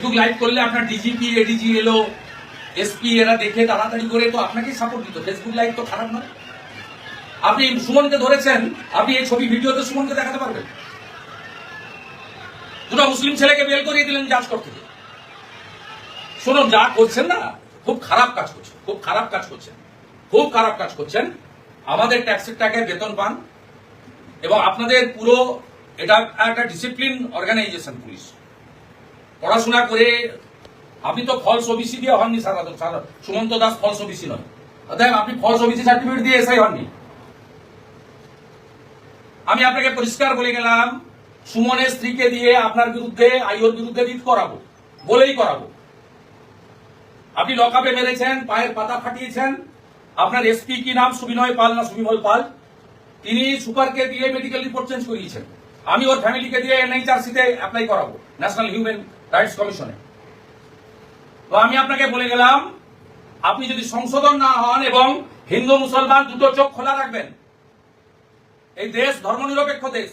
Facebook live করলে আপনার DGP ADG এলো এসপি এরা দেখে তাড়াতাড়ি করে তো আপনাকে সাপোর্ট দিত। ফেসবুক লাইভ তো খারাপ নয়। আপনি সুমনকে ধরেছেন, আপনি এই ছবি ভিডিওতে সুমনকে দেখাতে পারবেন। দুটো মুসলিম ছেলেকে বেল করিয়ে দিলেন জাজ করতে শুনুন, যা করছেন না, খুব খারাপ কাজ করছেন, খুব খারাপ কাজ করছেন। খুব খারাপ কাজ করছেন। আমাদের ট্যাক্সের টাকায় বেতন পান এবং আপনাদের পুরো এটা একটা ডিসিপ্লিন অর্গানাইজেশন পুলিশ। পড়াশোনা করে আপনি তো ফলস ওবিসি দিয়ে হননি sir Sumanta Das false OBC নয়। অতএব আপনি ফলস ওবিসি সার্টিফিকেট দিয়ে এসআই হননি। আমি আপনাকে পরিষ্কার বলে গেলাম, সুমনের স্ত্রীকে দিয়ে আপনার বিরুদ্ধে, আইওর বিরুদ্ধে রিট করাবো, বলেই করাবো। আপনি লকআপে মেরেছেন, পায়ের পাতা ফাটিয়েছেন, আপনার এসপি কি নাম, সুবিনয় পাল না সুবিমল পাল? তিনি সুপারকে দিয়ে মেডিকেল রিপোর্ট চেঞ্জ করিয়েছেন। আমি ওর ফ্যামিলিকে দিয়ে এনএইচআরসিতে অ্যাপ্লাই করাবো ন্যাশনাল হিউম্যান রাইটস কমিশনে তো আমি আপনাকে বলে গেলাম, আপনি যদি সংশোধন না হন এবং হিন্দু মুসলমান দুটো চোখ খোলা রাখবেন, এই দেশ ধর্মনিরপেক্ষ দেশ,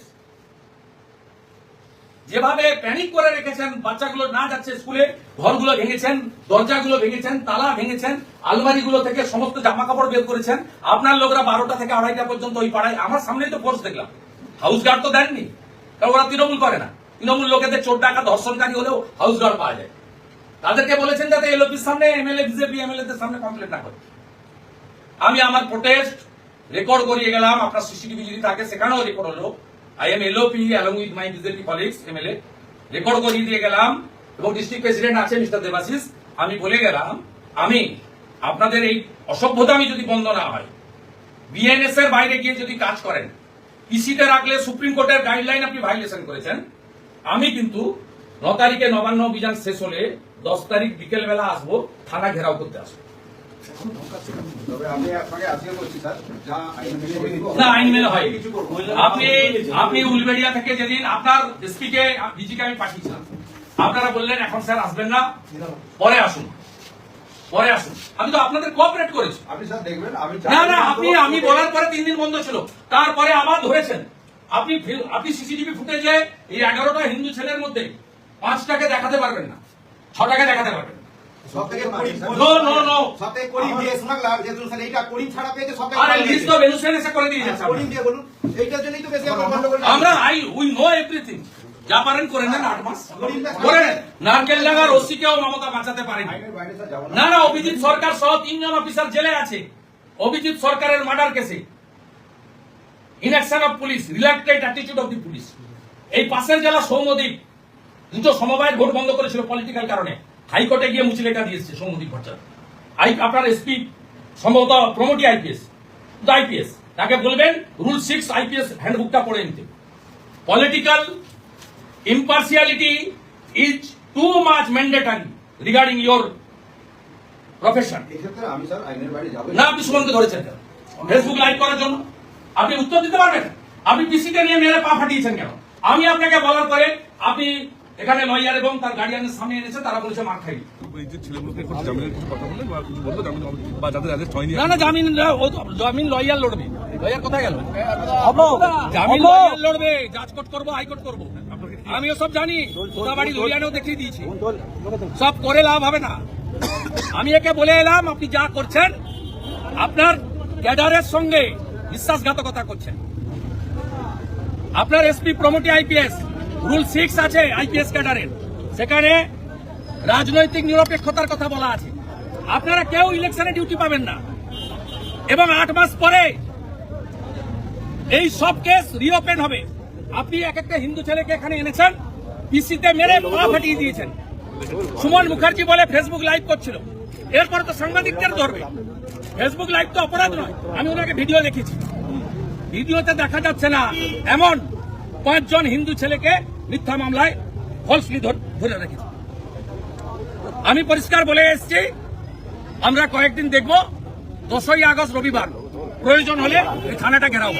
যেভাবে প্যানিক করে রেখেছেন, বাচ্চাগুলো না যাচ্ছে স্কুলে, ঘরগুলো ভেঙেছেন, দরজাগুলো ভেঙেছেন, তালা ভেঙেছেন, আলমারিগুলো থেকে সমস্ত জামা কাপড় বের করেছেন, আপনার লোকরা বারোটা থেকে আড়াইটা পর্যন্ত ওই পাড়ায়, আমার সামনেই তো ফোর্স দেখলাম। হাউস গার্ড তো দেননি, কারণ ওরা তৃণমূল করে না। তৃণমূল লোকেদের চোর ডাকা ধর্ষণকারী হলেও হাউস গার্ড পাওয়া যায়। তাদেরকে বলেছেন যাতে এলওপির সামনে এমএলএ বিজেপি এমএলএ দের সামনে কমপ্লেন না করে। আমি আমার প্রোটেস্ট রেকর্ড করিয়ে গেলাম, আপনার সিসিটিভি যদি থাকে, সেখানেও রেকর্ড হলো। I am LOP along with my BJP colleagues MLA record করিয়ে দিয়ে গেলাম। এবং ডিস্ট্রিক্ট প্রেসিডেন্ট আছে মিস্টার দেবাশিস, আমি বলে গেলাম, আমি আপনাদের এই অসভ্যতা আমি যদি বন্ধ না হয় বিএনএস এর বাইরে গিয়ে যদি কাজ করেন পিসিতে রাখলে সুপ্রিম কোর্টের গাইডলাইন আপনি ভাইলেশন করেছেন। আমি কিন্তু ন তারিখে নবান্ন অভিযান শেষ হলে দশ তারিখ বিকেল বেলা আসব থানা ঘেরাও করতে আসব। না। আইন হয়। আপনি আপনি উলবেড়িয়া থেকে যেদিন আপনার এসপি কে ডিজিকে আমি পাঠিয়েছিলাম আপনারা বললেন এখন স্যার আসবেন না পরে আসুন। পরে আসুন। আমি তো আপনাদের কোঅপারেট করেছি। আপনি স্যার দেখবেন আমি না না আপনি আমি বলার পরে তিন দিন বন্ধ ছিল। তারপরে আবার ধরেছেন। আপনি ফিল- আপনি সিসিটিভি ফুটেজে এই এগারোটা হিন্দু ছেলের মধ্যে পাঁচটাকে দেখাতে পারবেন না। ছটাকে দেখাতে পারবেন আমরা আই উই নো এভরিথিং যা পারেন করে নেন আট মাস। করে নেন নারকেল ডাঙ্গার ওসিকেও মমতা বাঁচাতে পারেনি। না। না অভিজিৎ সরকার সহ তিনজন অফিসার জেলে আছে। অভিজিৎ সরকারের মার্ডার কেসে inaction of police reluctant attitude of the police এই পাশের জেলা সৌমদ্বীপ দুটো সমবায়ের ভোট বন্ধ করেছিল পলিটিক্যাল কারণে। হাইকোর্টে গিয়ে মুচিলেটা দিয়েছে সৌমদ্বীপ ভট্টাচার্য। আই আপনার এসপি সম্ভবত প্রমোটি আইপিএস আইপিএস তাকে বলবেন রুল সিক্স আইপিএস হ্যান্ডবুকটা পড়ে নিতে। পলিটিক্যাল impartiality ইজ টু আমি স্যার আইনের বাইরে যাব। না আপনি সুমনকে ধরেছেন ফেসবুক লাইভ করার জন্য? আপনি উত্তর দিতে পারবেন? আপনি পিসিকে নিয়ে মেরে পা ফাটিয়েছেন কেন? আমি আপনাকে বলার পরে আপনি এখানে লয়ার এবং তার গার্ডিয়ানের সামনে এনেছে তারা বলেছে মার খাই জামিন বা যাদের অ্যারেস্ট হয়নি না না জামিন ও জামিন লয়ার লড়বে। লয়ার কোথায় গেল? জামিন লয়ার লড়বে জাজ কোর্ট করব হাইকোর্ট করব। আমিও সব জানি বাড়ি দেখিয়ে দিয়েছি। সব করে লাভ হবে না। আমি একে বলে এলাম আপনি যা করছেন আপনার ক্যাডারের সঙ্গে বিশ্বাসঘাতকতা করছেন। আপনার SP promotee IPS rule six আছে আইপিএস ক্যাডারের। সেখানে রাজনৈতিক নিরপেক্ষতার কথা বলা আছে। আপনারা কেউ ইলেকশনে ডিউটি পাবেন না। এবং আট মাস পরে এই সব কেস রিওপেন হবে। আপনি এক একটা হিন্দু ছেলেকে এখানে এনেছেন, পিসিতে মেরে পা ফাটিয়ে দিয়েছেন। সুমন মুখার্জি বলে ফেসবুক লাইভ করছিল। এরপরে তো সাংবাদিকদের ধরবে। ফেসবুক লাইভ তো অপরাধ নয়। আমি ওনাকে ভিডিও দেখেছি। ভিডিওতে দেখা যাচ্ছে না, এমন পাঁচজন হিন্দু ছেলেকে মিথ্যা মামলায় ফলসলি ধরে রেখেছে। আমি পরিষ্কার বলে এসছি, আমরা কয়েকদিন দেখব। দশই আগস্ট রবিবার, প্রয়োজন হলে এই থানাটা ঘেরাও